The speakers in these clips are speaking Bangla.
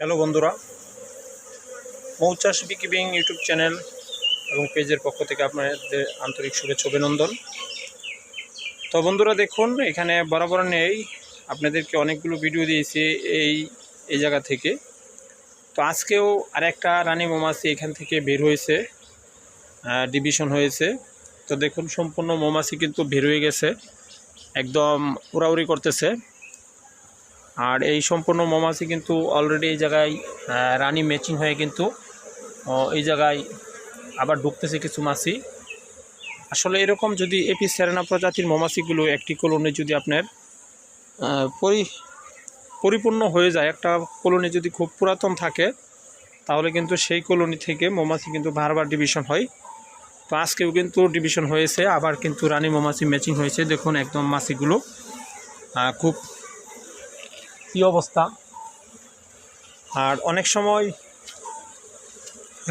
হ্যালো বন্ধুরা, মৌচাষ বিকিবিং ইউটিউব চ্যানেল এবং পেজের পক্ষ থেকে আপনাদের আন্তরিক শুভেচ্ছা অভিনন্দন। তো বন্ধুরা দেখুন, এখানে বরাবর নেই, আপনাদেরকে অনেকগুলো ভিডিও দিয়েছি এই এই জায়গা থেকে। তো আজকেও আরেকটা রানী মৌমাছি এখান থেকে বের হয়েছে ডিভিশন হয়েছে। তো দেখুন, সম্পূর্ণ মৌমাছি কিন্তু বের হয়ে গেছে, একদম উড়াউড়ি করতেছে। আর এই সম্পূর্ণ মৌমাছি কিন্তু অলরেডি এই জায়গায় রানি ম্যাচিং হয়ে কিন্তু এই জায়গায় আবার ঢুকতেছে কিছু মাছি। আসলে এরকম যদি এপি সেরেনা প্রজাতির মৌমাছিগুলো একটি কলোনি যদি আপনার পরি, পরিপূর্ণ হয়ে যায়, একটা কলোনি যদি খুব পুরাতন থাকে, তাহলে কিন্তু সেই কলোনি থেকে মৌমাছি কিন্তু বারবার ডিভিশন হয়। তো আজকেও কিন্তু ডিভিশন হয়েছে, আবার কিন্তু রানী মৌমাছি ম্যাচিং হয়েছে। দেখুন একদম মাছিগুলো খুব কী অবস্থা? আর অনেক সময়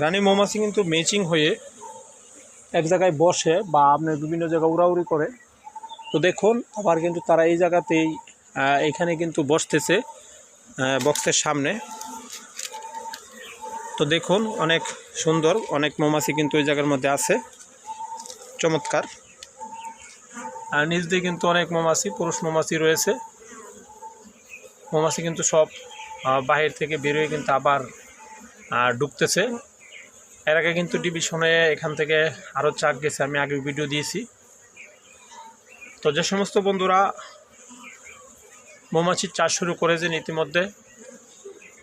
রানী মৌমাছি কিন্তু ম্যাচিং হয়ে এক জায়গায় বসে বা আপনার বিভিন্ন জায়গায় উড়াউড়ি করে। তো দেখুন, আবার কিন্তু তারা এই জায়গাতেই এখানে কিন্তু বসতেছে বক্সের সামনে। তো দেখুন, অনেক সুন্দর, অনেক মৌমাছি কিন্তু ওই জায়গার মধ্যে আছে। চমৎকার। আর নিচ দিয়ে কিন্তু অনেক মৌমাছি, পুরুষ মৌমাছি রয়েছে। মৌমাছি কিন্তু সব বাহির থেকে বেরোয় কিন্তু আবার ঢুকতেছে এর আগে কিন্তু ডিভিশনে এখান থেকে আরও চাক গেছে, আমি আগে ভিডিও দিয়েছি। তো যে সমস্ত বন্ধুরা মৌমাছির চাষ শুরু করেছেন ইতিমধ্যে,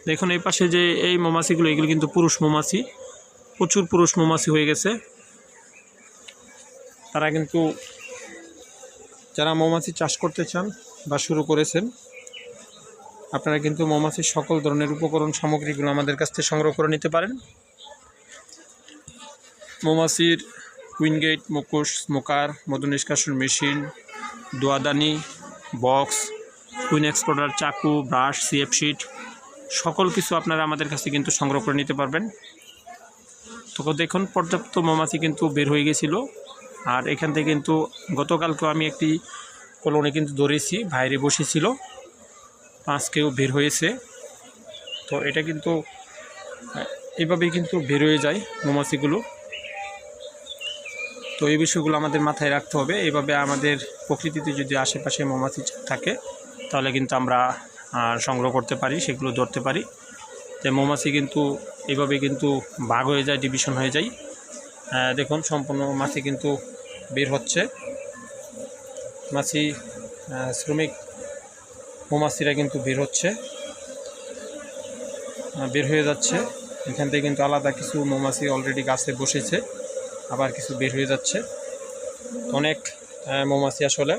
দেখুন এই পাশে যে এই মৌমাছিগুলো, এগুলো কিন্তু পুরুষ মৌমাছি, প্রচুর পুরুষ মৌমাছি হয়ে গেছে। তারা কিন্তু, যারা মৌমাছি চাষ করতে চান বা শুরু করেছেন আপনারা কিন্তু মৌমাছির সকল ধরনের উপকরণ সামগ্রীগুলো আমাদের কাছ থেকে সংগ্রহ করে নিতে পারেন। মৌমাছির উইনগেট, মুখোশ, স্মোকার, মধু নিষ্কাশন মেশিন, দোয়াদানি, বক্স কুইন এক্সপ্লোরার চাকু, ব্রাশ, সিএফ শিট, সকল কিছু আপনারা আমাদের কাছে কিন্তু সংগ্রহ করে নিতে পারবেন। তো দেখুন, পর্যাপ্ত মৌমাছি কিন্তু বের হয়ে গেছিল। আর এখান থেকে কিন্তু গতকালকেও আমি একটি কলোনি কিন্তু ধরেছি, বাইরে বসেছিল। আজকেও বের হয়েছে। তো এটা কিন্তু, এভাবেই কিন্তু বের হয়ে যায় মৌমাছিগুলো। তো এই বিষয়গুলো আমাদের মাথায় রাখতে হবে। এভাবে আমাদের প্রকৃতিতে যদি আশেপাশে মৌমাছি থাকে, তাহলে কিন্তু আমরা সংগ্রহ করতে পারি, সেগুলো ধরতে পারি। তো মৌমাছি কিন্তু এইভাবে কিন্তু ভাগ হয়ে যায়, ডিভিশন হয়ে যায়। দেখুন, সম্পূর্ণ মাছি কিন্তু বের হচ্ছে। মাছি শ্রমিক মৌমাছিরা কিন্তু বের হচ্ছে। বের হয়ে যাচ্ছে। এখান থেকে কিন্তু আলাদা কিছু মৌমাছি অলরেডি গাছে বসেছে, আবার কিছু বের হয়ে যাচ্ছে। অনেক মৌমাছি আসলে।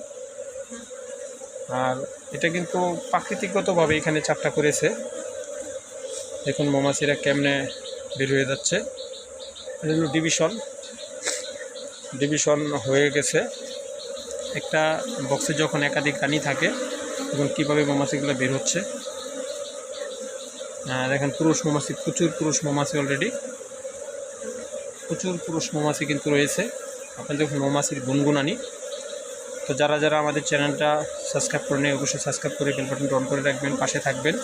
আর এটা কিন্তু প্রাকৃতিকগতভাবে এখানে চাপটা করেছে দেখুন মৌমাছিরা কেমনে বের হয়ে যাচ্ছে। এটা ডিভিশন ডিভিশন হয়ে গেছে। একটা বক্সে যখন একাধিক রানী থাকে তখন কীভাবে মৌমাছিগুলো বের হচ্ছে। দেখেন, পুরুষ মৌমাছি, প্রচুর পুরুষ মৌমাছি অলরেডি প্রচুর পুরুষ মৌমাছি কিন্তু রয়েছে। আপনার দেখুন, মৌমাছির গুনগুনানি। তো যারা যারা আমাদের চ্যানেলটা সাবস্ক্রাইব করে নেই অবশ্যই সাবস্ক্রাইব করে বেল বাটনটা অন করে রাখবেন, পাশে থাকবেন।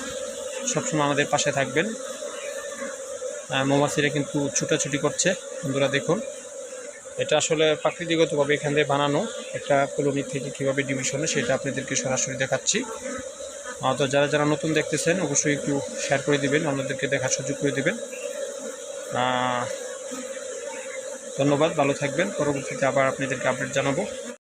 সবসময় আমাদের পাশে থাকবেন। মৌমাছিরা কিন্তু ছুটাছুটি করছে। বন্ধুরা দেখুন। এটা আসলে প্রাকৃতিকগতভাবে এখান থেকে বানানো একটা কলোনি থেকে কীভাবে ডিভিশনে সেটা আপনাদেরকে সরাসরি দেখাচ্ছি। তো যারা যারা নতুন দেখতেছেন, অবশ্যই একটু শেয়ার করে দিবেন, অন্যদেরকে দেখার সুযোগ করে দেবেন। ধন্যবাদ, ভালো থাকবেন। পরবর্তীতে আবার আপনাদেরকে আপডেট জানাব।